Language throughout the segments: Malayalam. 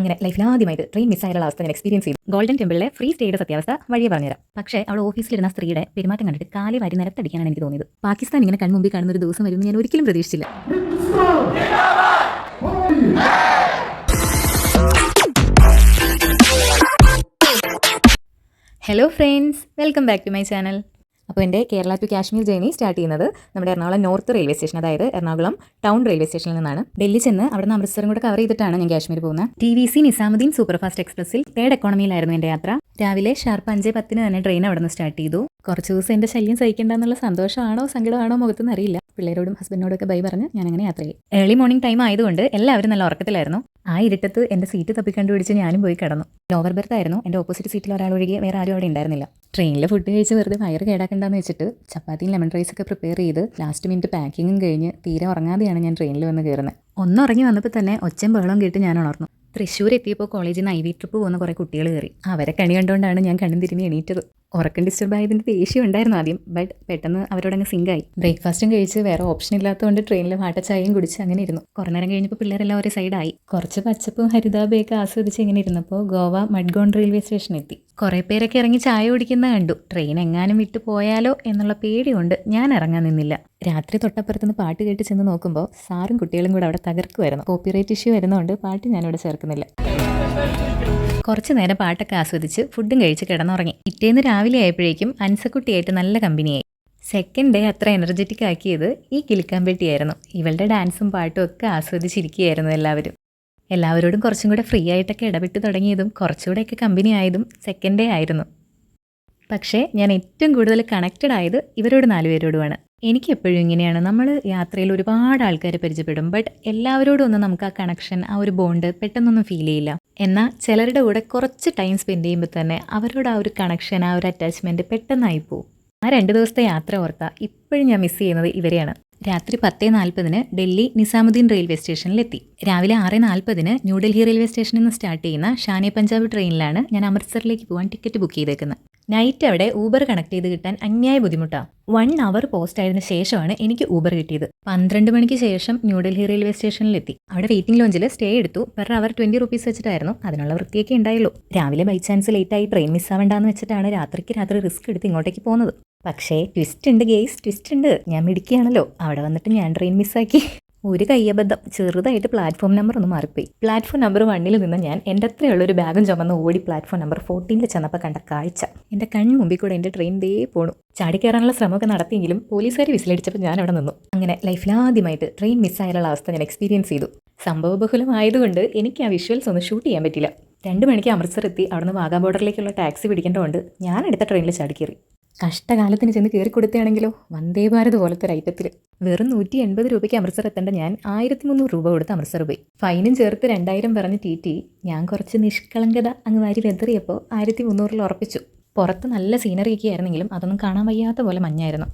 അങ്ങനെ ലൈഫിൽ ആദ്യമായിട്ട് ട്രെയിൻ മിസ്സായുള്ള അവസ്ഥ ഞാൻ എക്സ്പീരിയൻസ് ചെയ്തു. ഗോൾഡൻ ടെമ്പിളിലെ ഫ്രീ സ്റ്റേയുടെ സത്യാവസ്ഥ വഴിയെ പറഞ്ഞുതരാം. പക്ഷേ അവിടെ ഓഫീസിലിരുന്ന സ്ത്രീയുടെ പെരുമാറ്റം കണ്ടിട്ട് കാലി വാരി നിരത്തടിക്കാനാണ് എനിക്ക് തോന്നിയത്. പാകിസ്ഥാൻ ഇങ്ങനെ കൺമുമ്പിൽ കാണുന്ന ഒരു ദിവസം വരുമെന്ന് ഞാൻ ഒരിക്കലും പ്രതീക്ഷിച്ചില്ല. Hello friends welcome back to my channel അപ്പോൾ എന്റെ Kerala to Kashmir journey start ചെയ്യുന്നത് നമ്മുടെ എറണാകുളം നോർത്ത് റെയിൽവേ സ്റ്റേഷൻ അതായത് എറണാകുളം ടൗൺ റെയിൽവേ സ്റ്റേഷനിൽ നിന്നാണ്. ഡൽഹി ചെന്ന് അവിടെ നിന്ന് അമൃത്സറും കൂടെ കവർ ചെയ്തിട്ടാണ് ഞാൻ കാശ്മീർ പോകുന്നത്. T V C Nizamuddin superfast എക്സ്പ്രസിൽ third എക്കോണമിയിലായിരുന്നു എന്റെ യാത്ര. രാവിലെ ഷാർപ്പ് അഞ്ച് പത്തിന് തന്നെ ട്രെയിൻ അവിടെ നിന്ന് സ്റ്റാർട്ട് ചെയ്തു. കുറച്ച് ദിവസം എന്റെ ശല്യം സഹിക്കേണ്ട എന്നുള്ള സന്തോഷമാണോ സങ്കടമാണോ മുഖത്തുനിന്ന് അറിയില്ല. പിള്ളേരോടും ഹസ്ബൻഡോടൊക്കെ ബൈ പറഞ്ഞ് ഞാൻ അങ്ങനെ യാത്ര ചെയ്യും ഏർലി മോർണിംഗ് ടൈം ആയതുകൊണ്ട് എല്ലാവരും നല്ല ഉറക്കത്തിലായിരുന്നു. ആ ഇരുട്ടത്ത് എന്റെ സീറ്റ് തപ്പി കണ്ടുപിടിച്ച് ഞാനും പോയി കിടന്നു. ലോവർ ബെർത്ത് ആയിരുന്നു. എന്റെ ഓപ്പോസിറ്റ് സീറ്റിൽ ഒരാൾ ഒഴികെ വേറെ ആരും അവിടെ ഉണ്ടായിരുന്നില്ല. ട്രെയിനിൽ ഫുഡ് കഴിച്ച് വെറുതെ വയറ് കേടാക്കണ്ടെന്ന് വെച്ചിട്ട് ചപ്പാത്തിയും ലെമൺ റൈസ് ഒക്കെ പ്രിപ്പയർ ചെയ്ത് ലാസ്റ്റ് മിനിറ്റ് പാക്കിങ്ങും കഴിഞ്ഞ് തീരെ ഉറങ്ങാതെയാണ് ഞാൻ ട്രെയിനിൽ വന്ന് കയറുന്നത് ഒന്നുറങ്ങി വന്നപ്പോൾ തന്നെ ഒച്ചയും ബഹളവും കേട്ട് ഞാൻ ഉണർന്നു. തൃശ്ശൂർ എത്തിയപ്പോൾ കോളേജിൽ നിന്ന് ഐ വി ട്രിപ്പ് പോകുന്ന കുറേ കുട്ടികൾ കയറി. അവരെ കണി കണ്ടുകൊണ്ടാണ് ഞാൻ കണ്ണും തിരിഞ്ഞ് എണീറ്റത്. ഉറക്കം ഡിസ്റ്റർബ് ആയതിന്റെ ദേഷ്യം ഉണ്ടായിരുന്നു ആദ്യം ബട്ട് പെട്ടെന്ന് അവരോടങ്ങ് സിങ്കായി ബ്രേക്ക്ഫാസ്റ്റും കഴിച്ച് വേറെ ഓപ്ഷൻ ഇല്ലാത്തതുകൊണ്ട് ട്രെയിനിൽ വാട്ടച്ചായയും കുടിച്ച് അങ്ങനെ ഇരുന്നു. കുറേ നേരം കഴിഞ്ഞപ്പോൾ പിള്ളേരെല്ലാം ഒരേ സൈഡായി കുറച്ച് പച്ചപ്പും ഹരിതാബയൊക്കെ ആസ്വദിച്ച് ഇങ്ങനെ ഇരുന്നപ്പോൾ ഗോവ മഡ്ഗോൺ റെയിൽവേ സ്റ്റേഷനിൽ എത്തി. കുറേ പേരൊക്കെ ഇറങ്ങി ചായ കുടിക്കുന്ന കണ്ടു. ട്രെയിൻ എങ്ങാനും വിട്ടു പോയാലോ എന്നുള്ള പേടിയുണ്ട്. ഞാൻ ഇറങ്ങാൻ നിന്നില്ല. രാത്രി തൊട്ടപ്പുറത്തുനിന്ന് പാട്ട് കേട്ട് ചെന്ന് നോക്കുമ്പോൾ സാറും കുട്ടികളും കൂടെ അവിടെ തകർക്കുമായിരുന്നു കോപ്പിറൈറ്റ് ഇഷ്യൂ വരുന്നതുകൊണ്ട് പാട്ട് ഞാനിവിടെ ചേർക്കുന്നില്ല. കുറച്ച് നേരം പാട്ടൊക്കെ ആസ്വദിച്ച് ഫുഡും കഴിച്ച് കിടന്നുറങ്ങി. പിറ്റേന്ന് രാവിലെ ആയപ്പോഴേക്കും അൻസക്കുട്ടിയായിട്ട് നല്ല കമ്പനിയായി. സെക്കൻഡ് ഡേ അത്ര എനർജറ്റിക് ആക്കിയത് ഈ കിളിക്കാമ്പെട്ടിയായിരുന്നു ഇവളുടെ ഡാൻസും പാട്ടും ഒക്കെ ആസ്വദിച്ചിരിക്കുകയായിരുന്നു എല്ലാവരും. എല്ലാവരോടും കുറച്ചും കൂടെ ഫ്രീ ആയിട്ടൊക്കെ ഇടപെട്ട് തുടങ്ങിയതും കുറച്ചുകൂടെയൊക്കെ കമ്പനി ആയതും സെക്കൻഡ് ഡേ ആയിരുന്നു. പക്ഷേ ഞാൻ ഏറ്റവും കൂടുതൽ കണക്റ്റഡ് ആയത് ഇവരോട് നാലുപേരോടുമാണ്. എനിക്ക് എപ്പോഴും ഇങ്ങനെയാണ്. നമ്മൾ യാത്രയിൽ ഒരുപാട് ആൾക്കാരെ പരിചയപ്പെടും. ബട്ട് എല്ലാവരോടും ഒന്നും നമുക്ക് ആ കണക്ഷൻ ആ ഒരു ബോണ്ട് പെട്ടെന്നൊന്നും ഫീൽ ചെയ്യില്ല. എന്നാൽ ചിലരുടെ കൂടെ കുറച്ച് ടൈം സ്പെൻഡ് ചെയ്യുമ്പോൾ തന്നെ അവരോട് ആ ഒരു കണക്ഷൻ ആ ഒരു അറ്റാച്ച്മെന്റ് പെട്ടെന്നായി പോകും ആ രണ്ട് ദിവസത്തെ യാത്ര ഓർത്ത ഇപ്പോഴും ഞാൻ മിസ് ചെയ്യുന്നത് ഇവരെയാണ്. രാത്രി പത്ത് നാൽപ്പതിന് ഡൽഹി നിസാമുദ്ദീൻ റെയിൽവേ സ്റ്റേഷനിലെത്തി രാവിലെ ആറ് നാൽപ്പതിന് ന്യൂഡൽഹി റെയിൽവേ സ്റ്റേഷനിൽ നിന്ന് സ്റ്റാർട്ട് ചെയ്യുന്ന ഷാനെ പഞ്ചാബ് ട്രെയിനിലാണ് ഞാൻ അമൃത്സറിലേക്ക് പോകാൻ ടിക്കറ്റ് ബുക്ക് ചെയ്തേക്കുന്നത്. നൈറ്റ് അവിടെ ഊബർ കണക്ട് ചെയ്ത് കിട്ടാൻ അന്യായ ബുദ്ധിമുട്ടാണ് വൺ അവർ പോസ്റ്റ് ആയതിനു ശേഷമാണ് എനിക്ക് ഊബർ കിട്ടിയത്. പന്ത്രണ്ട് മണിക്ക് ശേഷം ന്യൂഡൽഹി റെയിൽവേ സ്റ്റേഷനിലെത്തി അവിടെ വെയിറ്റിംഗ് ലോഞ്ചിൽ സ്റ്റേ എടുത്തു. പെർ അവർ ട്വന്റി റുപ്പീസ് വെച്ചിട്ടായിരുന്നു. അതിനുള്ള വൃത്തിയൊക്കെ ഉണ്ടായുള്ളൂ. രാവിലെ ബൈ ചാൻസ് ആയി ട്രെയിൻ മിസ് ആവണ്ടെന്ന് വെച്ചിട്ടാണ് രാത്രിക്ക് രാത്രി റിസ്ക് എടുത്ത് ഇങ്ങോട്ടേക്ക് പോകുന്നത്. പക്ഷേ ട്വിസ്റ്റ് ഉണ്ട് ഗെയ്സ് ട്വിസ്റ്റ് ഉണ്ട്. ഞാൻ മിടിക്കുകയാണല്ലോ അവിടെ വന്നിട്ട് ഞാൻ ട്രെയിൻ മിസ്സാക്കി ഒരു കയ്യബദ്ധം. ചെറുതായിട്ട് പ്ലാറ്റ്ഫോം നമ്പർ ഒന്ന് മാറിപ്പോയി. പ്ലാറ്റ്ഫോം നമ്പർ വണ്ണിൽ നിന്ന് ഞാൻ എന്റെ അത്രയുള്ള ഒരു ബാഗും ചുമന്ന് ഓടി പ്ലാറ്റ്ഫോം നമ്പർ ഫോർട്ടീനിൽ ചെന്നപ്പോൾ കണ്ട കാഴ്ച. എന്റെ കൺമുമ്പിൽ കൂടെ എന്റെ ട്രെയിൻ ദേ പോണു. ചാടിക്കയറാനുള്ള ശ്രമമൊക്കെ നടത്തിയെങ്കിലും പോലീസുകാർ വിസിലടിച്ചപ്പോൾ ഞാൻ അവിടെ നിന്നു. അങ്ങനെ ലൈഫിൽ ആദ്യമായിട്ട് ട്രെയിൻ മിസ്സായാലുള്ള അവസ്ഥ ഞാൻ എക്സ്പീരിയൻസ് ചെയ്തു. സംഭവബഹുലമായതുകൊണ്ട് എനിക്ക് ആ വിഷ്വൽസ് ഒന്നും ഷൂട്ട് ചെയ്യാൻ പറ്റില്ല രണ്ട് മണിക്ക് അമൃത്സർ എത്തി. അവിടുന്ന് വാഗാ ബോർഡറിലേക്കുള്ള ടാക്സി പിടിക്കേണ്ടതുകൊണ്ട് ഞാൻ എടുത്ത ട്രെയിനിൽ ചാടിക്കേറി കഷ്ടകാലത്തിന് ചെന്ന് കയറി കൊടുക്കുകയാണെങ്കിലോ വന്ദേ ഭാരത് പോലത്തെ ഒരു ഐറ്റത്തിൽ. വെറും നൂറ്റി എൺപത് രൂപയ്ക്ക് അമൃത്സർ എത്തേണ്ട ഞാൻ ആയിരത്തി മുന്നൂറ് രൂപ കൊടുത്ത് അമൃത്സർ പോയി. ഫൈനും ചേർത്ത് രണ്ടായിരം പറഞ്ഞ് ടി ടി ഞാൻ കുറച്ച് നിഷ്കളങ്കത അങ്ങ് വാരി വെതറിയപ്പോൾ ആയിരത്തി മുന്നൂറിൽ ഉറപ്പിച്ചു. പുറത്ത് നല്ല സീനറി ഒക്കെ ആയിരുന്നെങ്കിലും അതൊന്നും കാണാൻ വയ്യാത്ത പോലെ മഞ്ഞായിരുന്നു.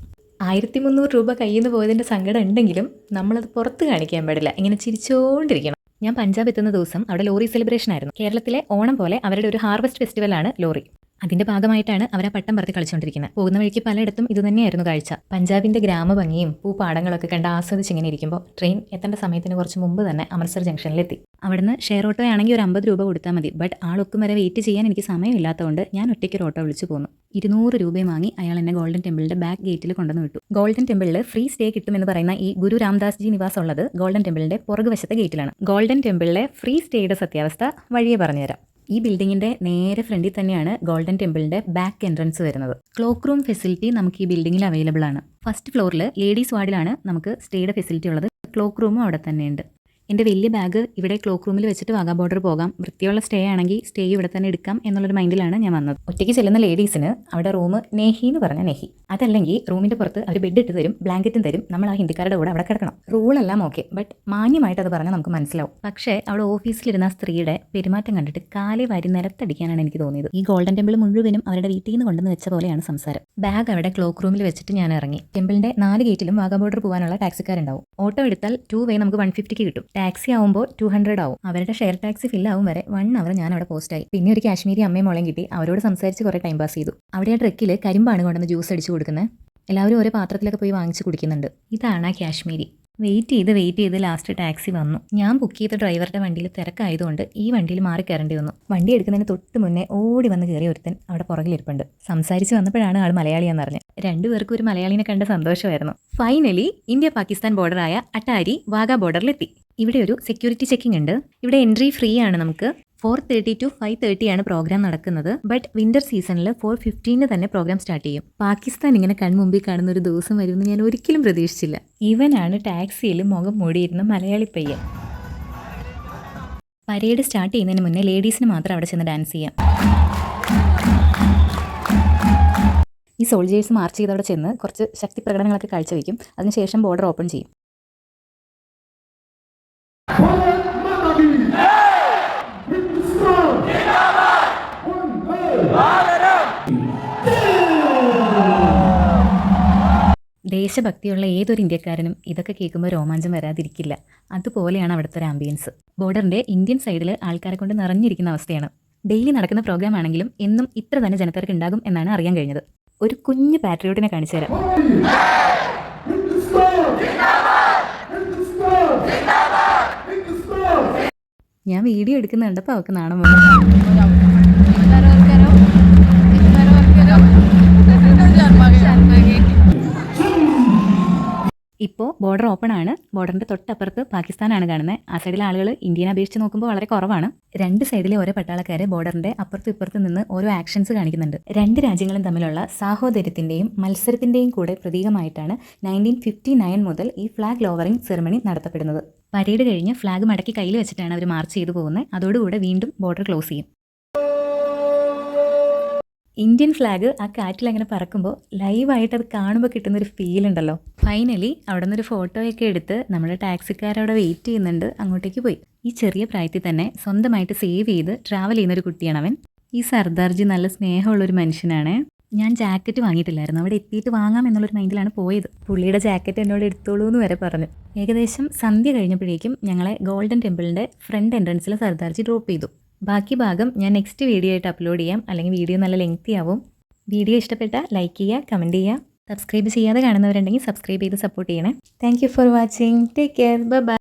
ആയിരത്തി മുന്നൂറ് രൂപ കയ്യിൽ നിന്ന് പോയതിന്റെ സങ്കടം ഉണ്ടെങ്കിലും നമ്മളത് പുറത്ത് കാണിക്കാൻ പാടില്ല. ഇങ്ങനെ ചിരിച്ചുകൊണ്ടിരിക്കണം ഞാൻ പഞ്ചാബ് എത്തുന്ന ദിവസം അവിടെ ലോറി സെലിബ്രേഷൻ ആയിരുന്നു. കേരളത്തിലെ ഓണം പോലെ അവരുടെ ഒരു ഹാർവസ്റ്റ് ഫെസ്റ്റിവലാണ് ലോറി. അതിന്റെ ഭാഗമായിട്ടാണ് അവർ ആ പട്ടം പറത്തി കളിച്ചുകൊണ്ടിരിക്കുന്നത് പോകുന്ന വഴിക്ക് പലയിടത്തും ഇതുതന്നെയായിരുന്നു കാഴ്ച. പഞ്ചാബിന്റെ ഗ്രാമഭംഗിയും പൂപ്പാടങ്ങളൊക്കെ കണ്ട് ആസ്വദിച്ച് ഇങ്ങനെ ഇരിക്കുമ്പോൾ ട്രെയിൻ എത്തേണ്ട സമയത്തിന് കുറച്ച് മുമ്പ് തന്നെ അമൃത്സർ ജംഗ്ഷനിലെത്തി. അവിടുന്ന് ഷെയർ ഓട്ടോ ആണെങ്കിൽ ഒരു അമ്പത് രൂപ കൊടുത്താൽ മതി. ബട്ട് ആളൊക്കും വരെ വെയിറ്റ് ചെയ്യാൻ എനിക്ക് സമയമില്ലാത്തതുകൊണ്ട് ഞാൻ ഒറ്റയ്ക്ക് ഒരു ഓട്ടോ വിളിച്ചു പോന്നു. ഇരുന്നൂറ് രൂപയും വാങ്ങി അയാൾ എന്നെ ഗോൾഡൻ ടെമ്പിളിന്റെ ബാക്ക് ഗേറ്റിൽ കൊണ്ടുവന്ന് വിട്ടു. ഗോൾഡൻ ടെമ്പിളിൽ ഫ്രീ സ്റ്റേ കിട്ടുമെന്ന് പറയുന്ന ഈ ഗുരു രാംദാസ് ജി നിവാസ് ഉള്ളത് ഗോൾഡൻ ടെമ്പിളിന്റെ പുറകുവശത്തെ ഗേറ്റിലാണ്. ഗോൾഡൻ ടെമ്പിളിലെ ഫ്രീ സ്റ്റേയുടെ സത്യാവസ്ഥ വഴിയെ പറഞ്ഞുതരാം. ഈ ബിൽഡിങ്ങിന്റെ നേരെ ഫ്രണ്ടിൽ തന്നെയാണ് ഗോൾഡൻ ടെമ്പിളിന്റെ ബാക്ക് എൻട്രൻസ് വരുന്നത്. ക്ലോക്ക് റൂം ഫെസിലിറ്റി നമുക്ക് ഈ ബിൽഡിങ്ങിൽ അവൈലബിൾ ആണ്. ഫസ്റ്റ് ഫ്ലോറിൽ ലേഡീസ് വാർഡിലാണ് നമുക്ക് സ്റ്റേയുടെ ഫെസിലിറ്റി ഉള്ളത്. ക്ലോക്ക് റൂമും അവിടെ തന്നെയുണ്ട്. എന്റെ വലിയ ബാഗ് ഇവിടെ ക്ലോക്ക് റൂമിൽ വെച്ചിട്ട് വാഗാ ബോർഡർ പോകാം. വൃത്തിയുള്ള സ്റ്റേ ആണെങ്കിൽ സ്റ്റേ ഇവിടെ തന്നെ എടുക്കാം എന്നുള്ളൊരു മൈൻഡിലാണ് ഞാൻ വന്നത്. ഒറ്റയ്ക്ക് ചെല്ലുന്ന ലേഡീസിന് അവിടെ റൂം നെഹി എന്ന് പറഞ്ഞ നെഹി അതല്ലെങ്കിൽ റൂമിന്റെ പുറത്ത് അവർ ബെഡ് ഇട്ട് തരും ബ്ലാങ്കറ്റും തരും. നമ്മൾ ആ ഹിന്ദിക്കാരുടെ കൂടെ അവിടെ കിടക്കണം. റൂളെല്ലാം ഓക്കെ ബട്ട് മാന്യമായിട്ട് അത് പറഞ്ഞാൽ നമുക്ക് മനസ്സിലാവും. പക്ഷേ അവിടെ ഓഫീസിലിരുന്ന സ്ത്രീയുടെ പെരുമാറ്റം കണ്ടിട്ട് കാലി വാരി നിലത്തടിക്കാനാണ് എനിക്ക് തോന്നിയത്. ഈ ഗോൾഡൻ ടെമ്പിൾ മുഴുവനും അവരുടെ വീട്ടിൽ നിന്ന് കൊണ്ടുവന്ന് വെച്ച പോലെയാണ് സംസാരം. ബാഗ് അവിടെ ക്ലോക്ക് റൂമിൽ വെച്ചിട്ട് ഞാൻ ഇറങ്ങി. ടെമ്പിളിന്റെ നാല് ഗേറ്റിലും വാഗാ ബോർഡർ പോകാനുള്ള ടാക്സിക്കാരുണ്ടാവും ഓട്ടോ എടുത്താൽ ടു വേ നമുക്ക് വൺ ഫിഫ്റ്റിക്ക് കിട്ടും. ടാക്സി ആവുമ്പോൾ ടു ഹൺഡ്രഡ് ആവും. അവരുടെ ഷെയർ ടാക്സി ഫിൽ ആവും വരെ വൺ അവർ ഞാൻ അവിടെ പോസ്റ്റായി പിന്നെ ഒരു കാശ്മീരി അമ്മയും മോളെയും കിട്ടി. അവരോട് സംസാരിച്ച് കുറേ ടൈം പാസ് ചെയ്തു. അവിടെ ആ ട്രക്കിൽ കരിമ്പാണ് കൊണ്ടുവന്ന് ജ്യൂസ് അടിച്ചു കൊടുക്കുന്നത് എല്ലാവരും ഓരോ പാത്രത്തിലൊക്കെ പോയി വാങ്ങിച്ച് കുടിക്കുന്നുണ്ട്. ഇതാണ് ആ കാശ്മീരി. വെയിറ്റ് ചെയ്ത് വെയിറ്റ് ചെയ്ത് ലാസ്റ്റ് ടാക്സി വന്നു. ഞാൻ ബുക്ക് ചെയ്ത ഡ്രൈവറുടെ വണ്ടിയിൽ തിരക്കായതുകൊണ്ട് ഈ വണ്ടിയിൽ മാറി കയറേണ്ടി വന്നു. വണ്ടി എടുക്കുന്നതിന് തൊട്ട് മുന്നേ ഓടി വന്ന് കയറിയ ഒരുത്തൻ അവിടെ പുറകിലിരിപ്പുണ്ട്. സംസാരിച്ച് വന്നപ്പോഴാണ് ആൾ മലയാളിയാന്ന് പറഞ്ഞത് രണ്ടുപേർക്കും ഒരു മലയാളിനെ കണ്ട സന്തോഷമായിരുന്നു. ഫൈനലി ഇന്ത്യ പാകിസ്ഥാൻ ബോർഡറായ അട്ടാരി വാഗ ബോർഡറിലെത്തി ഇവിടെ ഒരു സെക്യൂരിറ്റി ചെക്കിംഗ് ഉണ്ട്. ഇവിടെ എൻട്രി ഫ്രീ ആണ് നമുക്ക്. Four thirty to five thirty ആണ് പ്രോഗ്രാം നടക്കുന്നത്. ബട്ട് വിന്റർ സീസണിൽ ഫോർ ഫിഫ്റ്റീന് തന്നെ പ്രോഗ്രാം സ്റ്റാർട്ട് ചെയ്യും. പാകിസ്ഥാൻ ഇങ്ങനെ കൺമുമ്പിൽ കാണുന്ന ഒരു ദിവസം വരുമെന്ന് ഞാൻ ഒരിക്കലും പ്രതീക്ഷിച്ചില്ല. ഇവനാണ് ടാക്സിയിൽ മുഖം മൂടിയിരുന്ന മലയാളി പയ്യൻ. പരേഡ് സ്റ്റാർട്ട് ചെയ്യുന്നതിന് മുന്നേ ലേഡീസിന് മാത്രം അവിടെ ചെന്ന് ഡാൻസ് ചെയ്യാം. ഈ സോൾജേഴ്സ് മാർച്ച് ചെയ്ത് അവിടെ ചെന്ന് കുറച്ച് ശക്തി പ്രകടനങ്ങളൊക്കെ കാഴ്ചവെക്കും. അതിനുശേഷം ബോർഡർ ഓപ്പൺ ചെയ്യും. ദേശഭക്തിയുള്ള ഏതൊരു ഇന്ത്യക്കാരനും ഇതൊക്കെ കേൾക്കുമ്പോൾ രോമാഞ്ചം വരാതിരിക്കില്ല. അതുപോലെയാണ് അവിടുത്തെ ഒരു ആംബിയൻസ് ബോർഡറിന്റെ ഇന്ത്യൻ സൈഡിൽ ആൾക്കാരെ കൊണ്ട് നിറഞ്ഞിരിക്കുന്ന അവസ്ഥയാണ്. ഡെയിലി നടക്കുന്ന പ്രോഗ്രാം ആണെങ്കിലും എന്നും ഇത്ര തന്നെ ജനത്തിരക്ക് ഉണ്ടാകും എന്നാണ് അറിയാൻ കഴിഞ്ഞത്. ഒരു കുഞ്ഞു പാട്രിയോട്ടിനെ കാണിച്ചു തരാം. ഞാൻ വീഡിയോ എടുക്കുന്ന കണ്ടപ്പോൾ അവൾക്ക് നാണം വന്നു. ഇപ്പോൾ ബോർഡർ ഓപ്പൺ ആണ്. ബോർഡറിന്റെ തൊട്ടപ്പുറത്ത് പാകിസ്ഥാനാണ് കാണുന്നത് ആ സൈഡിലെ ആളുകൾ ഇന്ത്യനെ അപേക്ഷിച്ച് നോക്കുമ്പോൾ വളരെ കുറവാണ്. രണ്ട് സൈഡിലെ ഓരോ പട്ടാളക്കാരെ ബോർഡറിന്റെ അപ്പുറത്തും ഇപ്പുറത്തും നിന്ന് ഓരോ ആക്ഷൻസ് കാണിക്കുന്നുണ്ട്. രണ്ട് രാജ്യങ്ങളും തമ്മിലുള്ള സാഹോദര്യത്തിന്റെയും മത്സരത്തിന്റെയും കൂടെ പ്രതീകമായിട്ടാണ് നയന്റീൻ ഫിഫ്റ്റി നയൻ മുതൽ ഈ ഫ്ലാഗ് ലോവറിംഗ് സെറമണി നടത്തപ്പെടുന്നത്. പരേഡ് കഴിഞ്ഞ് ഫ്ലാഗ് മടക്കി കയ്യിൽ വെച്ചിട്ടാണ് അവർ മാർച്ച് ചെയ്തു പോകുന്നത് അതോടുകൂടെ വീണ്ടും ബോർഡർ ക്ലോസ് ചെയ്യും. ഇന്ത്യൻ ഫ്ലാഗ് ആ കാറ്റിൽ അങ്ങനെ പറക്കുമ്പോൾ ലൈവായിട്ട് അത് കാണുമ്പോൾ കിട്ടുന്ന ഒരു ഫീൽ ഉണ്ടല്ലോ. ഫൈനലി അവിടെ നിന്നൊരു ഫോട്ടോയൊക്കെ എടുത്ത് നമ്മുടെ ടാക്സിക്കാരവിടെ വെയിറ്റ് ചെയ്യുന്നുണ്ട്. അങ്ങോട്ടേക്ക് പോയി. ഈ ചെറിയ പ്രായത്തിൽ തന്നെ സ്വന്തമായിട്ട് സേവ് ചെയ്ത് ട്രാവൽ ചെയ്യുന്നൊരു കുട്ടിയാണ് അവൻ. ഈ സർദാർജി നല്ല സ്നേഹമുള്ളൊരു മനുഷ്യനാണ്. ഞാൻ ജാക്കറ്റ് വാങ്ങിയിട്ടില്ലായിരുന്നു. അവിടെ എത്തിയിട്ട് വാങ്ങാം എന്നുള്ളൊരു മൈൻഡിലാണ് പോയത്. പുള്ളിയുടെ ജാക്കറ്റ് എന്നോട് എടുത്തോളൂ എന്ന് വരെ പറഞ്ഞു. ഏകദേശം സന്ധ്യ കഴിഞ്ഞപ്പോഴേക്കും ഞങ്ങളെ ഗോൾഡൻ ടെമ്പിളിന്റെ ഫ്രണ്ട് എൻട്രൻസിൽ സർദാർജി ഡ്രോപ്പ് ചെയ്തു. ബാക്കി ഭാഗം ഞാൻ നെക്സ്റ്റ് വീഡിയോ ആയിട്ട് അപ്ലോഡ് ചെയ്യാം. അല്ലെങ്കിൽ വീഡിയോ നല്ല ലെങ്തി ആവും. വീഡിയോ ഇഷ്ടപ്പെട്ടാൽ ലൈക്ക് ചെയ്യുക കമന്റ് ചെയ്യുക. സബ്സ്ക്രൈബ് ചെയ്യാതെ കാണുന്നവരുണ്ടെങ്കിൽ സബ്സ്ക്രൈബ് ചെയ്ത് സപ്പോർട്ട് ചെയ്യണേ. Thank for watching take care bye